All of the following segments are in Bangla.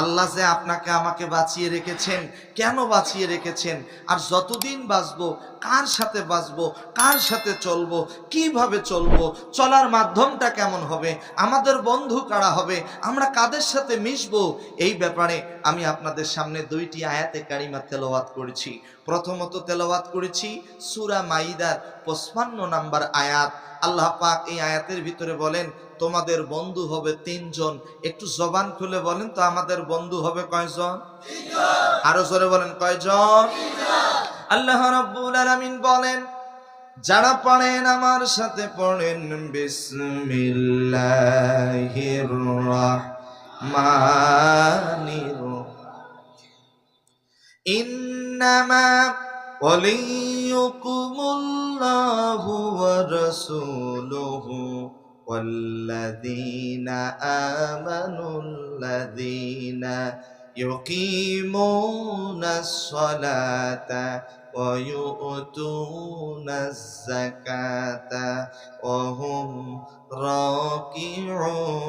আল্লাহ যে আপনাকে আমাকে বাঁচিয়ে রেখেছেন, কেন বাঁচিয়ে রেখেছেন? আর যতদিন বাঁচবো, কার সাথে বাঁচবো, কার সাথে চলবো, কীভাবে চলবো, চলার মাধ্যমটা কেমন হবে, আমাদের বন্ধু কারা হবে, আমরা কাদের সাথে মিশবো, এই ব্যাপারে আমি আপনাদের সামনে দুইটি আয়াতে কারিমা তেলাওয়াত করেছি। প্রথমত তেলাওয়াত করেছি সুরা মাইদার পঁচপান্ন নাম্বার আয়াত। আল্লাহ পাক এই আয়াতের ভিতরে বলেন তোমাদের বন্ধু হবে তিনজন। একটু জবান খুলে বলেন তো আমাদের বন্ধু হবে কয়জন? আরও জোরে বলেন কয়জন? আল্লাহ রাব্বুল আলামিন বলেন যারা পড়েন আমার সাথে পড়েন বিসমিল্লাহির রাহমানির إنما وليكم الله ورسوله والذين آمنوا الذين يقيمون الصلاة ويؤتون الزكاة وهم راكعون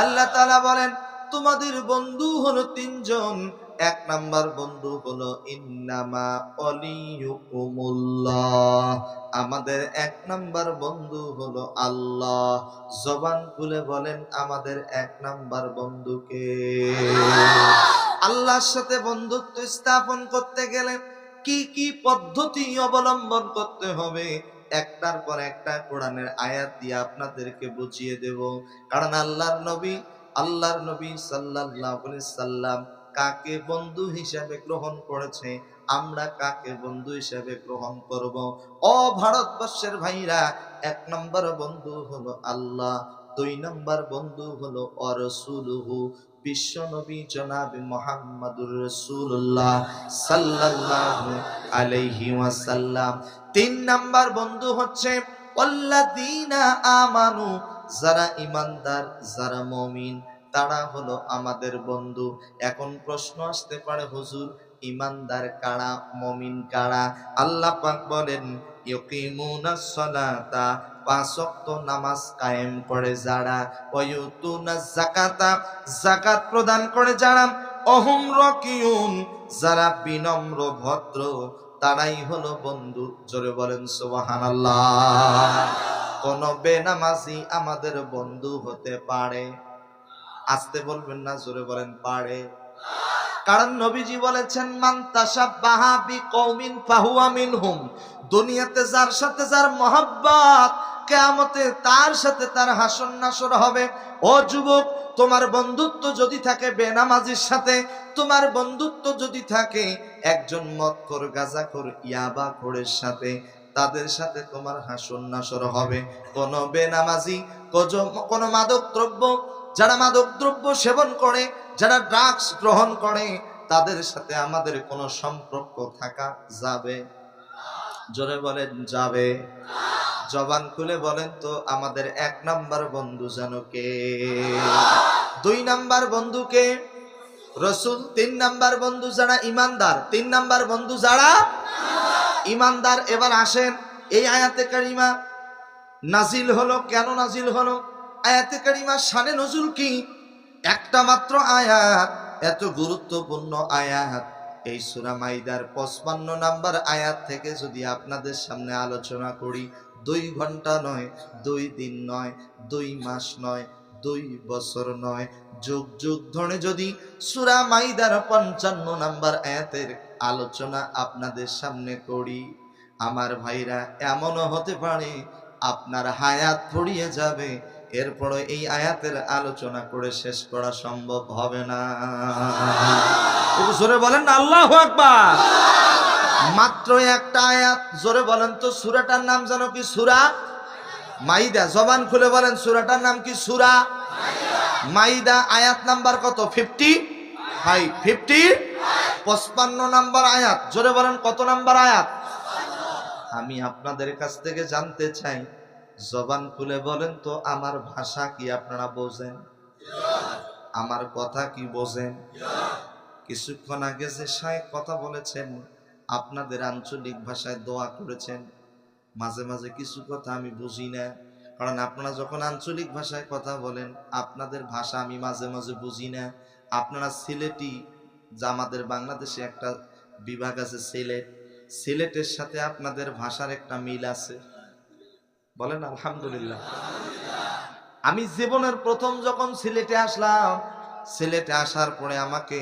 আল্লাহ তালা বলেন, তোমাদের বন্ধু হলো তিনজন। এক নাম্বার বন্ধু হলো ইন্নামা অলিয়ুকুমুল্লাহ। আমাদের এক নাম্বার বন্ধু হলো আল্লাহ। জবান খুলে বলেন, আমাদের এক নাম্বার বন্ধুকে আল্লাহর সাথে বন্ধুত্ব স্থাপন করতে গেলে কি কি পদ্ধতি অবলম্বন করতে হবে? একটার পর একটা কোরআনের আয়াত দিয়ে আপনাদেরকে বুঝিয়ে দেব। কারণ আল্লাহর নবী আল্লাহর নবী আলাইহি সাল্লাম কাকে বন্ধু হিসাবে গ্রহণ করেছে, আমরা কাকে বন্ধু হিসাবে গ্রহণ করব? ও ভারতবর্ষের ভাইরা, এক নম্বর বন্ধু হলো আল্লাহ, দুই নম্বর বন্ধু হলো অরসুলহু বিশ্ব নবী জনাবি মোহাম্মদুর রসুল্লাহ সাল্লাল্লাহু আলাইহি ওয়াসাল্লাম। তিন নাম্বার বন্ধু হচ্ছে আমানু যারা ইমানদার যারা মমিন। তারা হলো আমাদের বন্ধু। এখন প্রশ্ন আসতে পারে, হুজুর ইমানদার কারা, মমিন কারা? আল্লাহ পাক বলেন ইয়কিমুনাস সালাতা পাঁচ ওয়াক্ত নামাজ কায়েম করে যারা। ওয়ুতুনাজ যাকাতা, যাকাত প্রদান করে যারা। অহুম রকিউন, যারা বিনম্র ভদ্র, তারাই হলো বন্ধু। জোরে বলেন সুবহানাল্লাহ। কোন বেনামাজি আমাদের বন্ধু হতে পারে? আসতে বলবেন না, জোরে বলেন পারে। কারণ নবীজি বলেছেন, মান তাসাব্বাহা বিকৌমিন ফাহুয়া মিনহুম। দুনিয়াতে যার সাথে যার মহাব্বত কেয়ামতে তার সাথে তার হাসন নাসর হবে। ও যুবক, তোমার বন্ধুত্ব যদি থাকে বেনামাজির সাথে, তোমার বন্ধুত্ব যদি থাকে একজন মৎকর, গাজাখোর, ইয়াবা খোরের সাথে, তাদের সাথে তোমার হাসন নাসর হবে। কোন বেনামাজি কোন মাদক দ্রব্য যারা মাদক দ্রব্য সেবন করে, যারা ড্রাগস গ্রহণ করে, তাদের সাথে আমাদের কোনো সম্পর্ক থাকা যাবে? জোরে বলেন, যাবে। জবান খুলে বলেন তো, আমাদের এক নাম্বার বন্ধু যেন কে? দুই নাম্বার বন্ধুকে রসুল। তিন নাম্বার বন্ধু যারা ইমানদার, তিন নাম্বার বন্ধু যারা ইমানদার। এবার আসেন এই আয়াতে কারিমা। নাজিল হলো, কেন নাজিল হলো? আয়াতে কারিমা সানে নজুল কি? একটা মাত্র আয়াত, এত গুরুত্বপূর্ণ আয়াত। এই সুরা মাইদার পঁচপান্ন নাম্বার আয়াত থেকে যদি আপনাদের সামনে আলোচনা করি দুই ঘণ্টা নয়, দুই দিন নয়, দুই মাস নয়, দুই বছর নয়। যুগ যুগ ধরে যদি সুরা মাইদার পঞ্চান্ন নাম্বার আয়াতের আলোচনা আপনাদের সামনে করি, আমার ভাইরা, এমনও হতে পারে আপনার হায়াত ফুরিয়ে যাবে এরপরে এই আয়াতের আলোচনা করে শেষ করা সম্ভব হবে না। বলেন আল্লাহ আকবার। মাত্র একটা আয়াত, জোরে বলেন তো, সুরাটার নাম জানো কি সুরা? মাইদা। জবান খুলে বলেন, সুরাটার নাম কি সুরা? মাইদা। আয়াত নাম্বার কত? Fifty five. ফিফটি পঁচপান্ন নাম্বার আয়াত। জোরে বলেন, কত নাম্বার আয়াত? আমি আপনাদের কাছ থেকে জানতে চাই, জবান খুলে বলেন তো, আমার ভাষা কি আপনারা বোঝেন? আমার কথা কি বোঝেন? কিছুক্ষণ আগে যে সাহেব কথা বলেছেন আপনাদের আঞ্চলিক ভাষায় দোয়া করেছেন। মাঝে মাঝে কিছু কথা আমি বুঝি না, কারণ আপনারা যখন আঞ্চলিক ভাষায় কথা বলেন, আপনাদের ভাষা আমি মাঝে মাঝে বুঝি না। আপনারা সিলেটি, যা আমাদের বাংলাদেশে একটা বিভাগ আছে সিলেট, সিলেটের সাথে আপনাদের ভাষার একটা মিল আছে। বলেন আলহামদুলিল্লাহ। আমি জীবনের প্রথম যখন সিলেটে আসলাম, সিলেটে আসার পরে আমাকে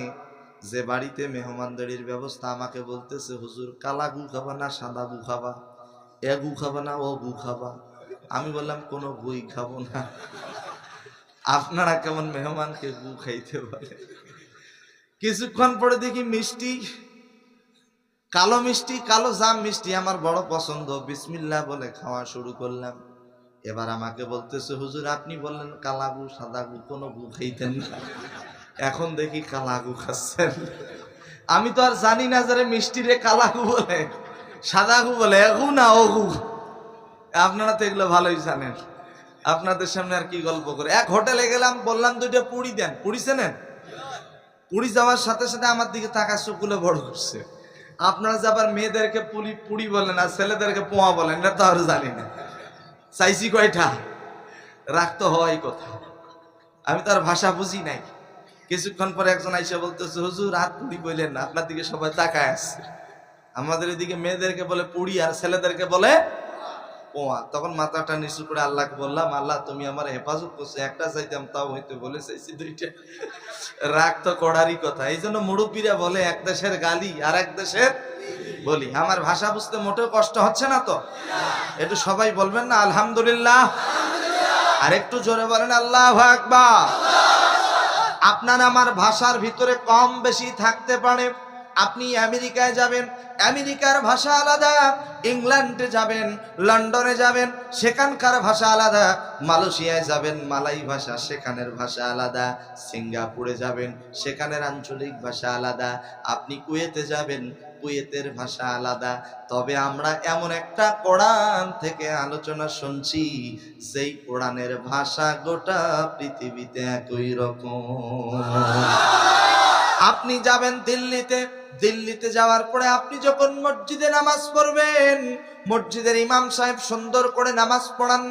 যে বাড়িতে মেহমানদারির ব্যবস্থা আমাকে বলতেছে, হুজুর, কালা গু খাবা না সাদা গু খাবা? এ গু খাবা না ও গু খাবা? আমি বললাম, কোনো গুই খাব না। আপনারা কেমন মেহমানকে গু খাইতে পারে কিছুক্ষণ পরে দেখি মিষ্টি, কালো মিষ্টি, কালো জাম মিষ্টি, আমার বড় পছন্দ, বিসমিল্লাহ বলে খাওয়া শুরু করলাম। এবার আমাকে বলতেছে, হুজুর, আপনি বললেন কালাগু সাদাগু কোনো গু খাইতেন না। এখন দেখি কালাগু খাচ্ছেন। আমি তো আর জানি না যারে মিষ্টি রে কালাগু বলে, সাদাগু বলে, এগু না ওগু আপনারা তো এগুলো ভালোই জানেন। আপনাদের সামনে আর কি গল্প করে? এক হোটেলে গেলাম, বললাম দুইটা পুরি দেন। পুরি চেনেন? পুরি যাওয়ার সাথে সাথে আমার দিকে তাকা চোখগুলো বড় করছে আপনারা যে আবার মেয়েদেরকে পুরি পুরি বলেন আর ছেলেদেরকে পোয়া বলেন, এটা তো আর জানি না। চাইছি কয়টা? রাখতে হয় কথা। আমি তার ভাষা বুঝি নাই। কিছুক্ষণ পরে একজন আইসা বলতেছে, হুজুর, হাত পুরি বললেন না, আপনার দিকে সবাই তাকায় আসছে আমাদের এদিকে মেয়েদেরকে বলে পুরি আর ছেলেদেরকে বলে পোয়া। তখন মাথাটা নিচু করে আল্লাহকে বললাম, আল্লাহ, তুমি আমার হেফাজত করছ, একটা চাইতাম, তাও হইতে বলে চাইছি দুইটা। রাগ তো কড়ারই কথা। এই জন্য মুরব্বীরা বলে, এক দেশের গালি আর এক দেশের বলি। আমার ভাষা বুঝতে মোটেও কষ্ট হচ্ছে না তো? একটু সবাই বলবেন না, আলহামদুলিল্লাহ। আর একটু জোরে বলেন, আল্লাহ আকবার। আপনার আমার ভাষার ভিতরে কম বেশি থাকতে পারে। আপনি আমেরিকায় যাবেন, আমেরিকার ভাষা আলাদা, ইংল্যান্ডে যাবেন, লন্ডনে যাবেন, সেখানকার ভাষা আলাদা, মালয়েশিয়ায় যাবেন, মালাই ভাষা সেখানের ভাষা আলাদা, সিঙ্গাপুরে যাবেন, সেখানের আঞ্চলিক ভাষা আলাদা, আপনি কুয়েতে যাবেন, কুয়েতের ভাষা আলাদা। তবে আমরা এমন একটা কোরআন থেকে আলোচনা শুনছি সেই কোরআনের ভাষা গোটা পৃথিবীতে একই রকম। আপনি যাবেন দিল্লিতে। দিল্লিতে যাওয়ার পরে আপনি যখন মসজিদে নামাজ পড়বেন, মসজিদের ইমাম সাহেব সুন্দর করে নামাজ পড়ান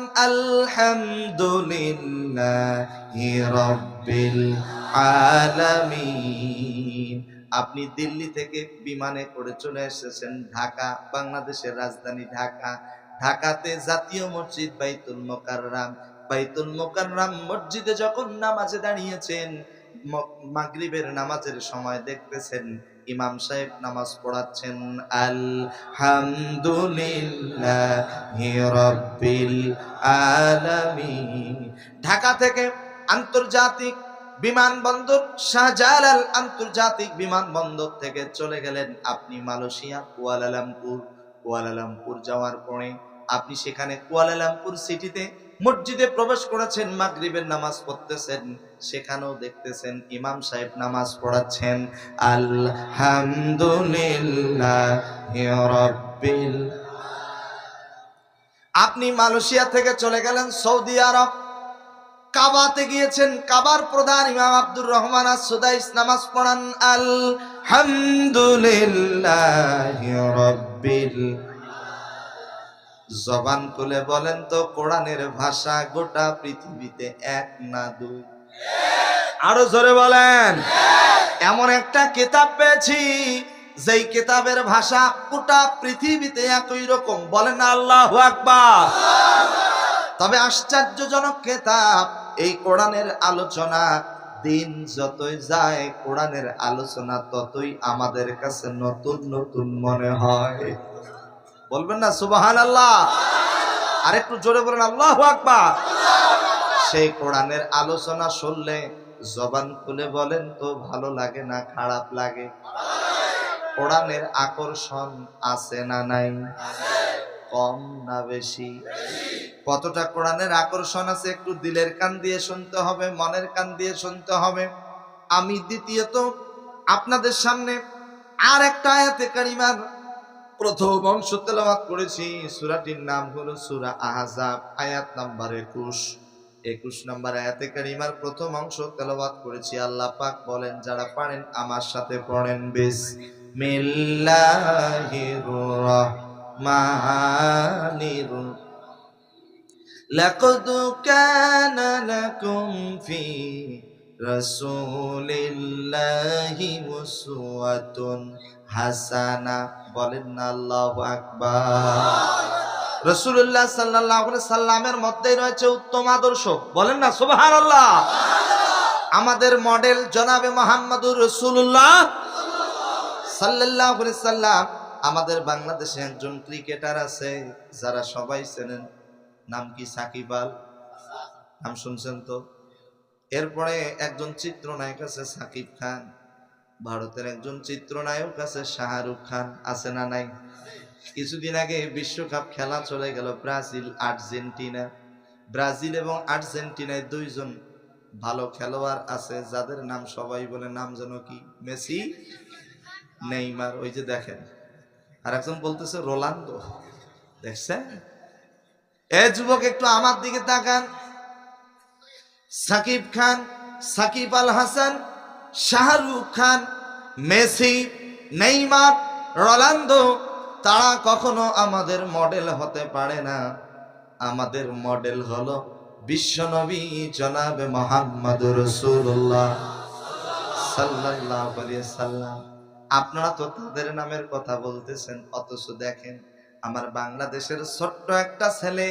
আলামিন। আপনি দিল্লি থেকে বিমানে করে চলে এসেছেন ঢাকা, বাংলাদেশের রাজধানী ঢাকা। ঢাকাতে জাতীয় মসজিদ বাইতুল মোকাররাম। বাইতুল মোকাররাম মসজিদে যখন নামাজে দাঁড়িয়েছেন মাগরিবের নামাজের সময় দেখতেছেন ইমাম সাহেব নামাজ পড়াচ্ছেন আলামিন। ঢাকা থেকে আন্তর্জাতিক বিমানবন্দর, শাহজালাল আন্তর্জাতিক বিমানবন্দর থেকে চলে গেলেন আপনি মালয়েশিয়া, কুয়ালালামপুর। কুয়ালালামপুর যাওয়ার পরে আপনি সেখানে কুয়ালালামপুর সিটিতে মসজিদে প্রবেশ করেছেন, মাগরিবের নামাজ পড়তেছেন। সেখানেও দেখতেছেন ইমাম সাহেব নামাজ পড়াচ্ছেন, আলহামদুলিল্লাহ আপনি মালয়েশিয়া থেকে চলে গেলেন সৌদি আরব। কাবাতে গিয়েছেন, কাবার প্রধান ইমাম আব্দুর রহমান সুদাইস নামাজ পড়ান, আলহামদুলিল্লাহ রব্বিল জবান খুলে বলেন তো, কোরআনের ভাষা গোটা পৃথিবীতে এক না দুই। আরও জোরে বলেন। এমন একটা কিতাব পেয়েছি, যেই কিতাবের ভাষা গোটা পৃথিবীতে একই রকম। বলেন আল্লাহ আকবার। তবে আশ্চর্যজনক কিতাব, এই কোরআনের আলোচনা দিন যতই যায়, কোরআনের আলোচনা ততই আমাদের কাছে নতুন নতুন মনে হয়। বলবেন না সুবাহান আল্লাহ আর একটু জোরে বলেন, আল্লাহ আকবার। সেই কোরআনের আলোচনা শুনলে জবান খুলে বলেন তো, ভালো লাগে না, খারাপ লাগে? কোরআনের আকর্ষণ আছে না নাই? কম না বেশি? কতটা কোরআনের আকর্ষণ আছে একটু দিলের কান দিয়ে শুনতে হবে, মনের কান দিয়ে শুনতে হবে। আমি দ্বিতীয়ত আপনাদের সামনে আর একটা আয়াতে কারিমার প্রথম অংশ তেলাওয়াত করেছি। সূরাটির নাম হলো সূরা আহজাব, আয়াত নাম্বার একুশ। একুশ নম্বর আয়াতে কারিমার প্রথম অংশ তেলাওয়াত করেছি আল্লাহ পাক বলেন যারা পারেন আমার সাথে পড়েন বিসমিল্লাহির রহমানির لقد كان لكم في رسول الله أسوة حسنة বলেন না আল্লাহু আকবার রসুল্লাহ সাল্লাহ সাল্লামের মধ্যে রয়েছে উত্তম আদর্শ। বলেন না সুবাহান আল্লাহ আমাদের মডেল জনাবে মোহাম্মদুর রসুল্লাহ সাল্লাহ সাল্লাম। আমাদের বাংলাদেশে একজন ক্রিকেটার আছে, যারা সবাই চেনেন। নাম কি সাকিব আল? নাম শুনছেন তো? এরপরে একজন চিত্রনায়ক আছে সাকিব খান। ভারতের একজন চিত্রনায়ক আছে শাহরুখ খান। আছে না নাই? কিছুদিন আগে বিশ্বকাপ খেলা চলে গেল ব্রাজিল, আর্জেন্টিনা। ব্রাজিল এবং আর্জেন্টিনায় দুইজন ভালো খেলোয়াড় আছে, যাদের নাম সবাই বলে নাম যেন কি? মেসি, নেইমার, ওই যে দেখেন। আর একজন বলতেছে রোলান্দো দেখছেন? এ যুবক একটু আমার দিকে তাকান। Shakib Khan, Shakib Al Hasan, Shahrukh Khan, Messi, Neymar, Ronaldo. তারা কখনো আমাদের মডেল হতে পারে না। আমাদের মডেল হলো বিশ্বনবী জনাবে মোহাম্মদ রসুল্লাহ সাল্লাম। আপনারা তো তাদের নামের কথা বলতেছেন, অথচ দেখেন আমার বাংলাদেশের ছোট্ট একটা ছেলে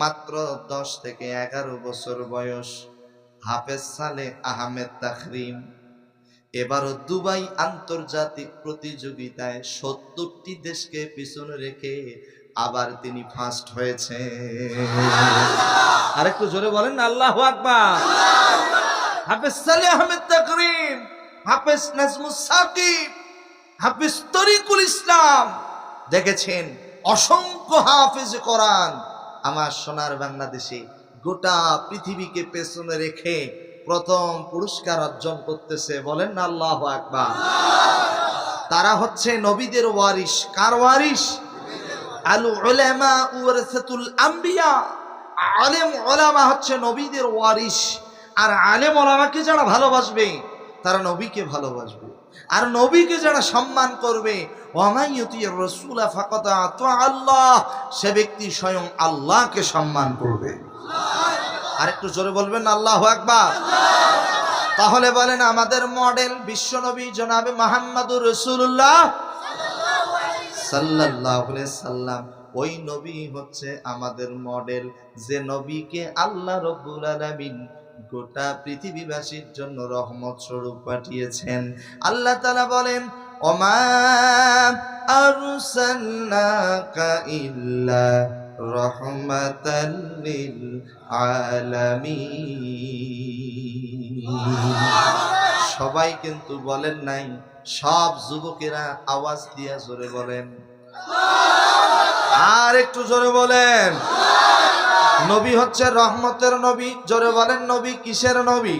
মাত্র দশ থেকে এগারো বছর বয়স, হাফেজ সালে আহমেদ তাকরিম। এবারও দুবাই আন্তর্জাতিক প্রতিযোগিতায় সত্তরটি দেশকে পিছনে রেখে আবার তিনি ফার্স্ট হয়েছে আরেকটু জোরে বলেন, আল্লাহ আকবার। হাফেজ সালে আহমেদ তাকরিম, হাফেজ নাজমুস সাকিব, হাফেজ তরিকুল ইসলাম। দেখেছেন, অসংখ্য হাফেজ কোরআন। আমার সোনার বাংলাদেশে গোটা পৃথিবীকে পেছনে রেখে প্রথম পুরস্কার অর্জন করতেছে, বলেন না আল্লাহ আকবার। তারা হচ্ছে নবীদের ওয়ারিস কার ওয়ারিস আলেম ওলামা ভালোবাসবে, তারা নবীকে ভালোবাসবে। আর নবীকে যারা সম্মান করবে আল্লাহ, সে ব্যক্তি স্বয়ং আল্লাহকে সম্মান করবে। আর একটু জোরে বলবেন আল্লাহ আকবার। তাহলে বলেন আমাদের মডেল বিশ্বনবী জনাবে মোহাম্মদুর রসুল্লাহ সাল্লাল্লাহু সাল্লাম। ওই নবী হচ্ছে আমাদের মডেল যে নবীকে আল্লাহ রব্বুল আলামিন গোটা পৃথিবীবাসীর জন্য রহমত স্বরূপ পাঠিয়েছেন। আল্লাহ তাআলা বলেন, ওমা আরসালনাকা ইল্লা লিল আলামিন সবাই কিন্তু বলেন নাই, সব যুবকেরা আওয়াজ দিয়া জোরে বলেন। আর একটু জোরে বলেন। নবী হচ্ছে রহমতের নবী, জোরে বলেন নবী কিসের নবী?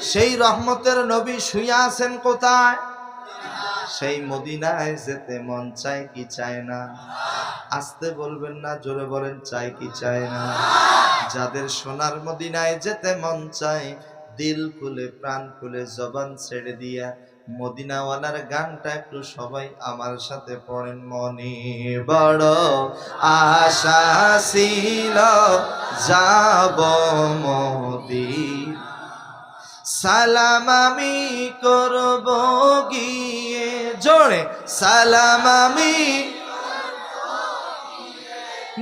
সেই রহমতের নবী শুয়ে আছেন কোথায়? সেই মদিনায় যেতে মন চায় কি চায় না। আসতে বলবেন না, জোরে বলেন চাই কি চায় না। যাদের সোনার মদিনায় যেতে মন চায়, দিল খুলে প্রাণ খুলে জবান ছেড়ে দিয়া মদিনাওয়ালার গানটা একটু সবাই আমার সাথে পড়েন মনে। বড় আশা ছিল, যাব মোদি সালাম আমি করব গিয়ে জোরে, সালাম আমি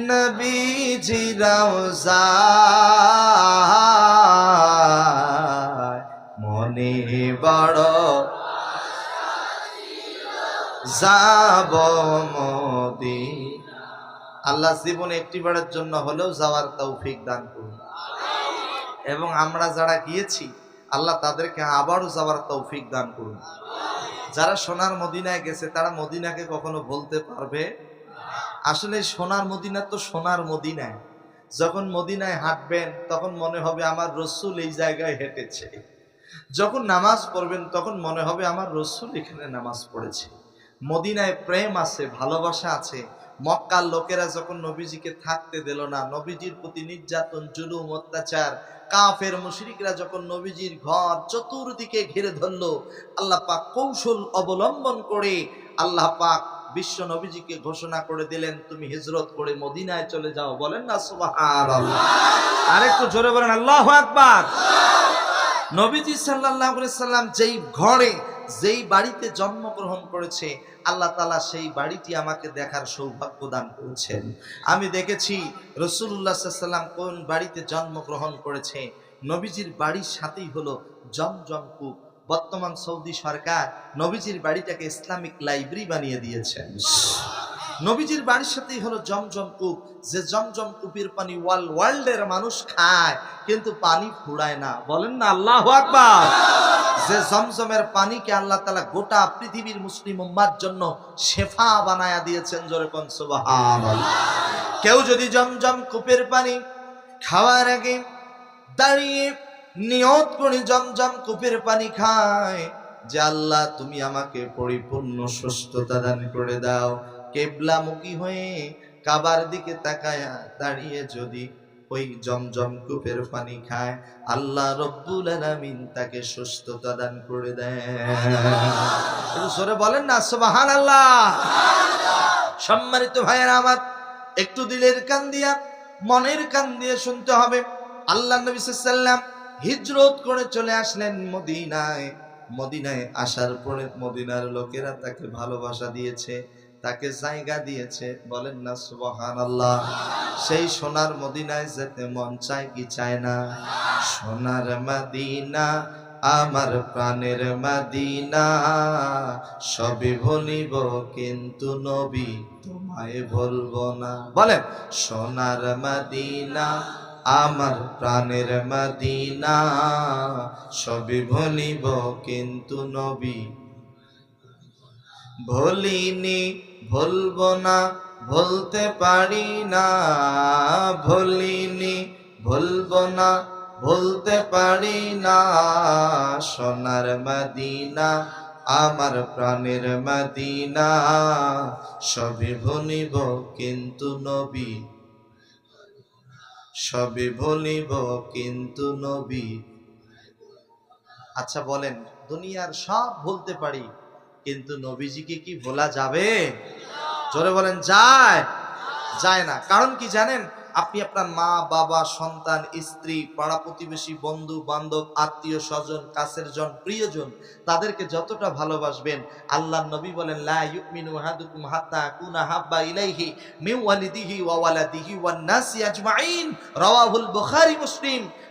নবীজি রওজায় মনে বড় যাব মোদি আল্লাহ জীবনে একটি বারের জন্য হলেও যাওয়ার তৌফিক দান করুন। এবং আমরা যারা গিয়েছি, আল্লাহ তাদেরকে আবারও যাওয়ার তৌফিক দান করুন। যারা সোনার মদিনায় গেছে, তারা মদিনাকে কখনো বলতে পারবে? আসলে সোনার মদিনা তো সোনার মদিনায়। যখন মদিনায় হাঁটবেন, তখন মনে হবে আমার রসুল এই জায়গায় হেঁটেছে। যখন নামাজ পড়বেন, তখন মনে হবে আমার রসুল এখানে নামাজ পড়েছে। মদিনায় প্রেম আছে, ভালোবাসা আছে। মক্কার লোকেরা যখন নবীজিকে থাকতে দিল না, নবীজির প্রতি নির্যাতন, জুলুম, অত্যাচার কাফের মুশরিকরা যখন নবীজির ঘর চতুর্দিকে ঘিরে ধরল, আল্লাহ পাক কৌশল অবলম্বন করে আল্লাহ পাক বিশ্ব নবীজিকে ঘোষণা করে দিলেন, তুমি হিজরত করে মদিনায় চলে যাও। বলেন না, সুবহানাল্লাহ। আরেকটু জোরে বলেন, আল্লাহ আকবার। নবীজি আলাইহি সাল্লাম যেই ঘরে যেই বাড়িতে জন্মগ্রহণ করেছে, আল্লাহ তালা সেই বাড়িটি আমাকে দেখার সৌভাগ্য দান করেছেন। আমি দেখেছি রসুল্লাহ সাল্লাম কোন বাড়িতে জন্মগ্রহণ করেছে, নবীজির বাড়ির সাথেই হলো জমজম কূপ। বর্তমান সৌদি সরকার নবীজির বাড়িটাকে ইসলামিক লাইব্রেরি বানিয়ে দিয়েছেন। নবীজির বাড়ির সাথেই হলো জমজম যে জমজম পানি ওয়াল ওয়ার্ল্ডের মানুষ খায়, কিন্তু পানি ফুরায় না। বলেন না, আল্লাহ আকবার। যে জমজমের পানিকে আল্লাহ তালা গোটা পৃথিবীর মুসলিম উম্মার জন্য শেফা বানায়া দিয়েছেন জোরে কেউ যদি জমজম কূপের পানি খাওয়ার আগে দাঁড়িয়ে নিয়ত করে জমজম কূপের পানি খায়, যে আল্লাহ তুমি আমাকে পরিপূর্ণ সুস্থতা দান করে দাও। কেবলামুখী হয়ে কাবার দিকে তাকায়া দাঁড়িয়ে যদি ওই জমজম কূপের পানি খায়। আল্লাহ রব্বুল আলামিন তাকে সুস্থতা দান করে দেয় একটু বলেন না সুবহান আল্লাহ সম্মানিত ভাইয়েরা, আমার একটু দিলের কান দিয়া, মনের কান দিয়ে শুনতে হবে। আল্লাহ নবী সাল্লাম হিজরত করে চলে আসলেন মদিনায়। মদিনায় আসার পরে মদিনার লোকেরা তাকে ভালোবাসা দিয়েছে। তাকে জায়গা দিয়েছে। বলেন না সুবহান আল্লাহ সেই সোনার মদিনায় যেতে মন চায় কি চায় না? সোনার মদিনা, আমার প্রাণের মদিনা। সবে ভুলিব, কিন্তু নবী তোমায় ভুলবো না। বলেন, সোনার মদিনা, আমার প্রাণের মদিনা। সবে ভুলিব, কিন্তু নবী ভুলিনি ভুলবো না, ভুলতে পারি না। ভুলিনি ভুলবো না, ভুলতে পারি না। সোনার মদিনা, আমার প্রাণের মদিনা, সবে ভুলিব কিন্তু নবী। সবে ভুলিব কিন্তু নবী। আচ্ছা বলেন, দুনিয়ার সব ভুলতে পারি। কিন্তু নবীজিকে কি ভোলা যাবে? জোরে বলেন, যায়। যায় না। কারণ কি জানেন? আপনি আপনার মা, বাবা, সন্তান, স্ত্রী, পাড়া প্রতিবেশী, বন্ধু, বান্ধব, আত্মীয় স্বজন, কাছের জন, প্রিয়জন, তাদেরকে যতটা ভালোবাসবেন আল্লাহ নবী বলেন, লা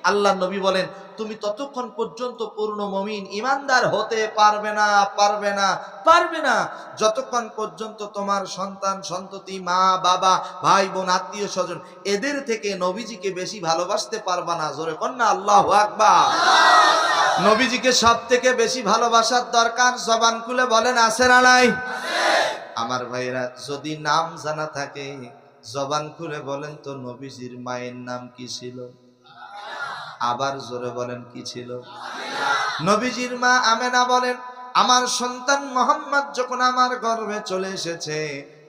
আল্লাহ নবী বলেন তুমি ততক্ষণ পর্যন্ত পূর্ণ মমিন ইমানদার হতে পারবে না পারবে না পারবে না। যতক্ষণ পর্যন্ত তোমার সন্তান, সন্ততি, মা, বাবা, ভাই, বোন, আত্মীয়, স্বজন এদের থেকে নবীজিকে বেশি ভালোবাসতে পারবা না। জোরে কন্যা, আল্লাহ আকবার। নবীজিকে সব থেকে বেশি ভালোবাসার দরকার জবান খুলে বলেন, আছে না নাই? আমার ভাইরা যদি নাম জানা থাকে, জবান খুলে বলেন তো নবীজির মায়ের নাম কি ছিল? আবার জোরে বলেন, কি ছিল? নবীজির মা আমেনা বলেন, আমার সন্তান মোহাম্মদ যখন আমার গর্ভে চলে এসেছে,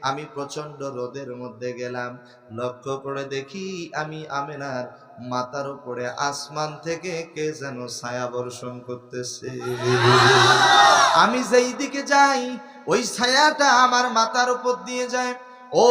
আমি প্রচণ্ড রোদের মধ্যে গেলাম। লক্ষ্য করে দেখি আমি আমেনার মাথার উপরে আসমান থেকে কে যেন ছায়া বর্ষণ করতেছে। আমি যেই দিকে যাই, ওই ছায়াটা আমার মাথার উপর দিয়ে যায়। ও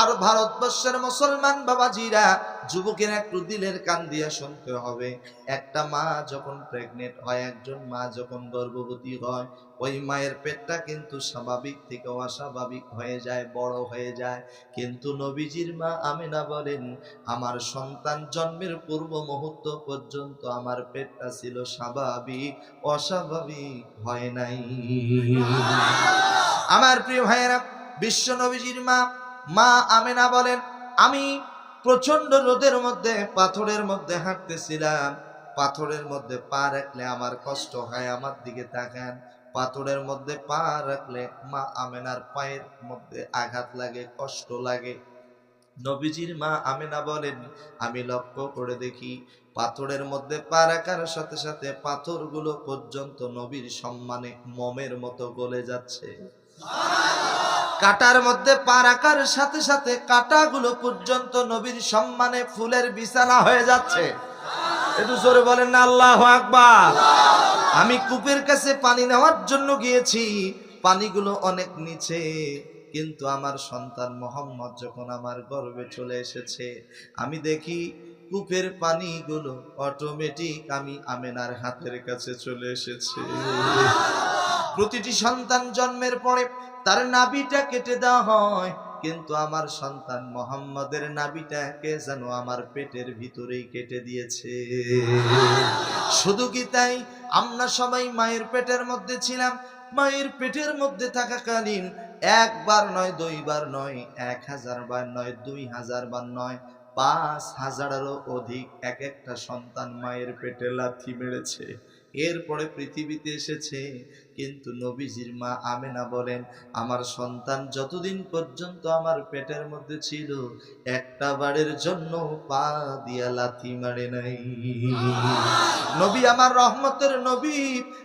আর ভারতবর্ষের মুসলমান বাবাজিরা যুবকের একটু দিলের কান দিয়ে শুনতে হবে। একটা মা যখন প্রেগনেন্ট হয় একজন মা যখন গর্ভবতী হয় ওই মায়ের পেটটা কিন্তু স্বাভাবিক থেকে অস্বাভাবিক হয়ে যায় বড় হয়ে যায়। কিন্তু নবীজির মা আমেনা বলেন আমার সন্তান জন্মের পূর্ব মুহূর্ত পর্যন্ত আমার পেটটা ছিল স্বাভাবিক অস্বাভাবিক হয় নাই। আমার প্রিয় ভাইয়েরা বিশ্ব নবীজির মা মা আমেনা বলেন, আমি প্রচণ্ড রোদের মধ্যে, পাথরের মধ্যে হাঁটতেছিলাম। পাথরের মধ্যে পা রাখলে আমার কষ্ট হয়, আমার দিকে তাকান। পাথরের মধ্যে পা রাখলে মা আমেনার পায়ের মধ্যে আঘাত লাগে, কষ্ট লাগে। নবীজির মা আমেনা বলেন, আমি লক্ষ্য করে দেখি, পাথরের মধ্যে পা রাখার সাথে সাথে পাথরগুলো পর্যন্ত নবীর সম্মানে মমের মতো গলে যাচ্ছে। কাটার মধ্যে পা রাখার সাথে সাথে কাটাগুলো পর্যন্ত নবীর সম্মানে ফুলের বিছানা হয়ে যাচ্ছে। একটু জোরে বলেন না, আল্লাহ আকবার। আমি কূপের কাছে পানি নেওয়ার জন্য গিয়েছি, পানিগুলো অনেক নিচে। কিন্তু আমার সন্তান মোহাম্মদ যখন আমার গর্ভে চলে এসেছে, আমি দেখি কূপের পানিগুলো অটোমেটিক আমি আমেনার হাতের কাছে চলে এসেছে। প্রতিটি সন্তান জন্মের পরে তার নাবিটা কেটে দেওয়া হয়। কিন্তু আমার সন্তান মোহাম্মদের নাভিটাকে যেন আমার পেটের ভিতরেই কেটে দিয়েছে। শুধু কি তাই? আমরা সবাই মায়ের পেটের মধ্যে ছিলাম। মায়ের পেটের মধ্যে থাকাকালীন একবার নয়, দুইবার নয়, এক হাজার বার নয়, দুই হাজার বার নয়, পাঁচ হাজারেরও অধিক এক একটা সন্তান মায়ের পেটে লাথি মেরেছে। এরপরে পৃথিবীতে এসেছে। কিন্তু নবীজির মা আমেনা বলেন, আমার সন্তান যতদিন পর্যন্ত আমার পেটের মধ্যে ছিল, একটা বারের জন্য পা দিয়া লাথি মারে নাই। নবী আমার রহমতের নবী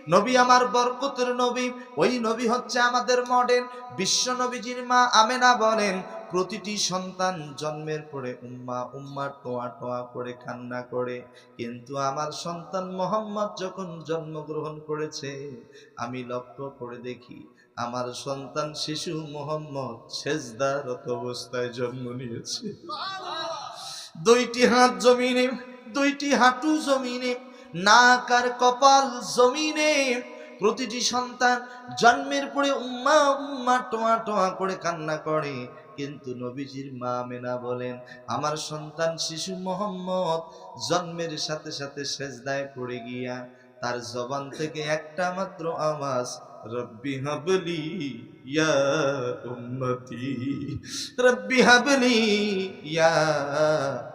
নবী আমার বরকতের নবী, ওই নবী হচ্ছে আমাদের মডেল বিশ্ব নবীজির মা আমেনা বলেন প্রতিটি সন্তান জন্মের পরে, উম্মা উম্মা টোয়া টোয়া করে কান্না করে, কিন্তু আমার সন্তান মোহাম্মদ যখন জন্মগ্রহণ করেছে, আমি লক্ষ্য করে দেখি, আমার সন্তান শিশু মোহাম্মদ সেজদারত অবস্থায় জন্ম নিয়েছে। দুইটি হাত জমিনে, দুইটি হাঁটু জমিনে, নাক আর কপাল জমিনে, প্রতিটি সন্তান জন্মের পরে, উম্মা উম্মা টোয়া টোয়া করে কান্না করে কিন্তু নবীজির মা মেনা বলেন, আমার সন্তান শিশু মোহাম্মদ জন্মের সাথে সাথে সেজদায় পড়ে গিয়া, তার জবান থেকে একটা মাত্র আওয়াজ রব্বি হাবলি ইয়া উম্মতি, রব্বি হাবলি ইয়া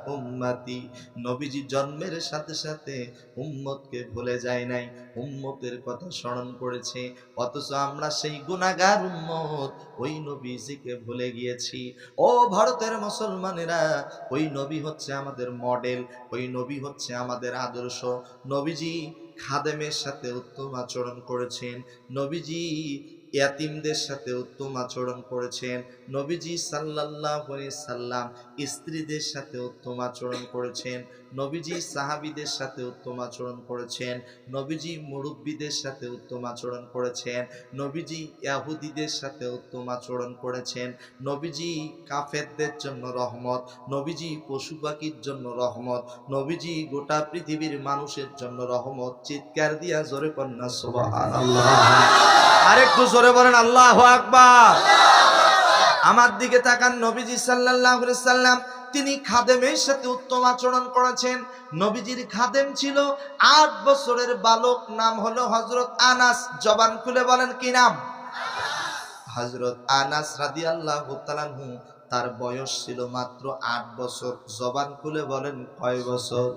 উম্মতি। নবীজি জন্মের সাথে সাথে উম্মতকে ভুলে যায় নাই, উম্মতের কথা স্মরণ করেছে। অথচ আমরা সেই গুণাগার উম্মত, ওই নবীজিকে ভুলে গিয়েছি। ও ভারতের মুসলমানেরা, ওই নবী হচ্ছে আমাদের মডেল ওই নবী হচ্ছে আমাদের আদর্শ। নবীজি খাদেমের সাথে উত্তম আচরণ করেছেন। নবীজি ইয়াতিমদের সাথে উত্তম আচরণ করেছেন। নবীজি আলাইহি সাল্লাম স্ত্রীদের সাথে উত্তম আচরণ করেছেন। নবীজি সাহাবীদের সাথে উত্তম আচরণ করেছেন, নবীজি মুরব্বীদের সাথে উত্তম আচরণ করেছেন, নবীজি ইয়াহুদীদের সাথে উত্তম আচরণ করেছেন, নবীজি কাফেরদের জন্য রহমত, নবীজি পশু পাখির জন্য রহমত, নবীজি গোটা পৃথিবীর মানুষের জন্য রহমত। চিৎকার দিয়া জোরে কন্যা আরেকটু জোরে বলেন, আল্লাহ আকবার। আমার দিকে তাকান নবীজি আলাইহি সাল্লাম তিনি খাদেমের সাথে উত্তম আচরণ করেছেন। নবীজির খাদেম ছিল আট বছরের বালক, নাম হলো হজরত আনাস। জবান খুলে বলেন কি নাম? হজরত আনাস রাদিয়াল্লাহু তাআলাহু তার বয়স ছিল মাত্র আট বছর। জবান খুলে বলেন কয় বছর?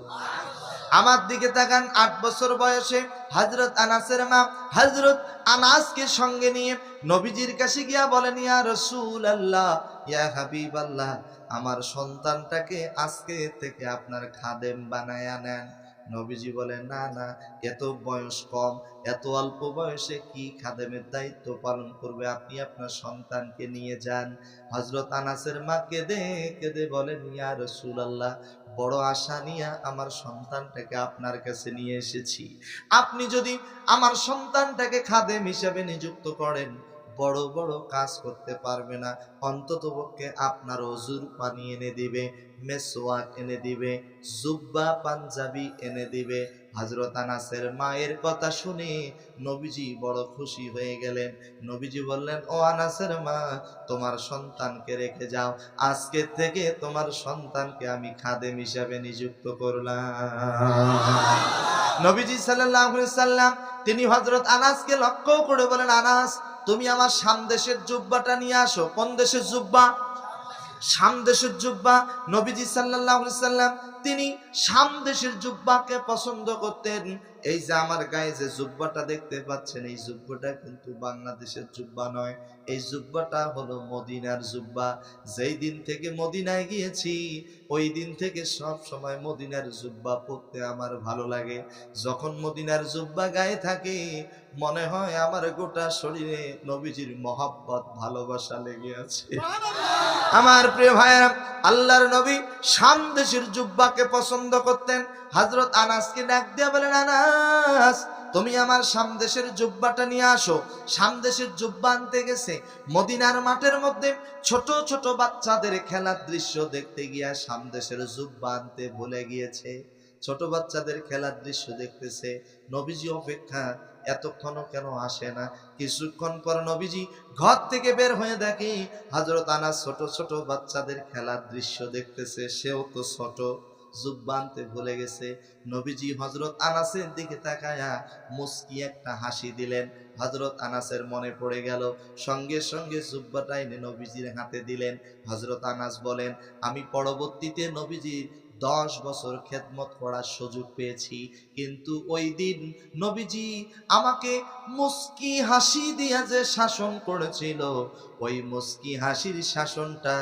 আমার দিকে তাকান, আট বছর বয়সে হজরত আনাসের মা। হজরত আনাসকে সঙ্গে নিয়ে নবীজির কাছে গিয়া বলেন, ইয়া রসুল আল্লাহ ইয়া হাবিব আল্লাহ আমার সন্তানটাকে আজকে থেকে আপনার খাদেম বানায়া নেন। নবীজি বলেন, না না, এত বয়স কম, এত অল্প বয়সে কি খাদেমের দায়িত্ব পালন করবে? আপনি আপনার সন্তানকে নিয়ে যান। হজরত আনাসের মা কেঁদে কেঁদে বলেন, ইয়া রসুল আল্লাহ বড় আশা নিয়ে আমার সন্তানটাকে আপনার কাছে নিয়ে এসেছি। আপনি যদি আমার সন্তানটাকে খাদেম হিসাবে নিযুক্ত করেন বড় বড় কাজ করতে পারবে না। অন্তত পক্ষে আপনার অজুর পানি এনে দিবে মেসোয়াক এনে দিবে, জুব্বা, পাঞ্জাবি এনে দিবে। হজরত আনাসের মায়ের কথা শুনে নবীজি বড় খুশি হয়ে গেলেন। নবীজি বললেন, ও আনাসের মা, তোমার সন্তানকে রেখে যাও। আজকে থেকে তোমার সন্তানকে আমি খাদেম হিসাবে নিযুক্ত করলাম। নবীজি আলাইহি সাল্লাম, তিনি হযরত আনাসকে লক্ষ্য করে বলেন, আনাস তুমি আমার সামদেশের জুব্বাটা নিয়ে আসো। কোন দেশের জুব্বা? সামদেশের জুব্বা। নবীজি সাল্লাল্লাহু সাল্লাম তিনি সামদেশের জুব্বাকে পছন্দ করতেন। এই যে আমার গায়ে যে জুব্বাটা দেখতে পাচ্ছেন, এই জুব্বাটা কিন্তু বাংলাদেশের জুব্বা নয়। এই জুব্বাটা হলো মদিনার জুব্বা। যেই দিন থেকে মদিনায় গিয়েছি, ওই দিন থেকে সব সময় মদিনার জুব্বা পরতে আমার ভালো লাগে। যখন মদিনার জুব্বা গায়ে থাকে, মনে হয় আমার গোটা শরীরে নবীজির মহাব্বত, ভালোবাসা লেগে আছে। আমার প্রিয় ভাইয়েরা, আল্লাহর নবী শাম দেশের জুব্বাকে পছন্দ করতেন। হযরত আনাসকে ডাক দিয়ে বলেন, আনাস তুমি আমার সামদেশের জুব্বাটা নিয়ে আসো। সামদেশের জুব্বা আনতে গেছে। মদিনার মাঠের মধ্যে ছোট ছোট বাচ্চাদের খেলার দৃশ্য দেখতে গিয়া সামদেশের জুব্বা আনতে ভুলে গিয়েছে। ছোট বাচ্চাদের খেলার দৃশ্য দেখতেছে। নবীজি অপেক্ষা এতক্ষণও কেন আসে না? কিছুক্ষণ পর নবীজি ঘর থেকে বের হয়ে দেখি হজরত আনা ছোট ছোট বাচ্চাদের খেলার দৃশ্য দেখতেছে। সেও তো ছোট। জুব্বা আনতে ভুলে গেছে। নবীজি হজরত আনাসের দিকে তাকায়া মুস্কি একটা হাসি দিলেন। হজরত আনাসের মনে পড়ে গেল, সঙ্গে সঙ্গে জুব্বাটা এনে নবীজির হাতে দিলেন। হজরত আনাস বলেন, আমি পরবর্তীতে নবীজির দশ বছর খেদমত করার সুযোগ পেয়েছি। কিন্তু ওই দিন নবীজি আমাকে মুস্কি হাসি দিয়া যে শাসন করেছিল, ওই মুস্কি হাসির শাসনটা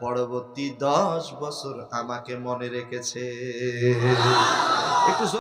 পরবর্তী দশ বছর আমাকে মনে রেখেছে। একটু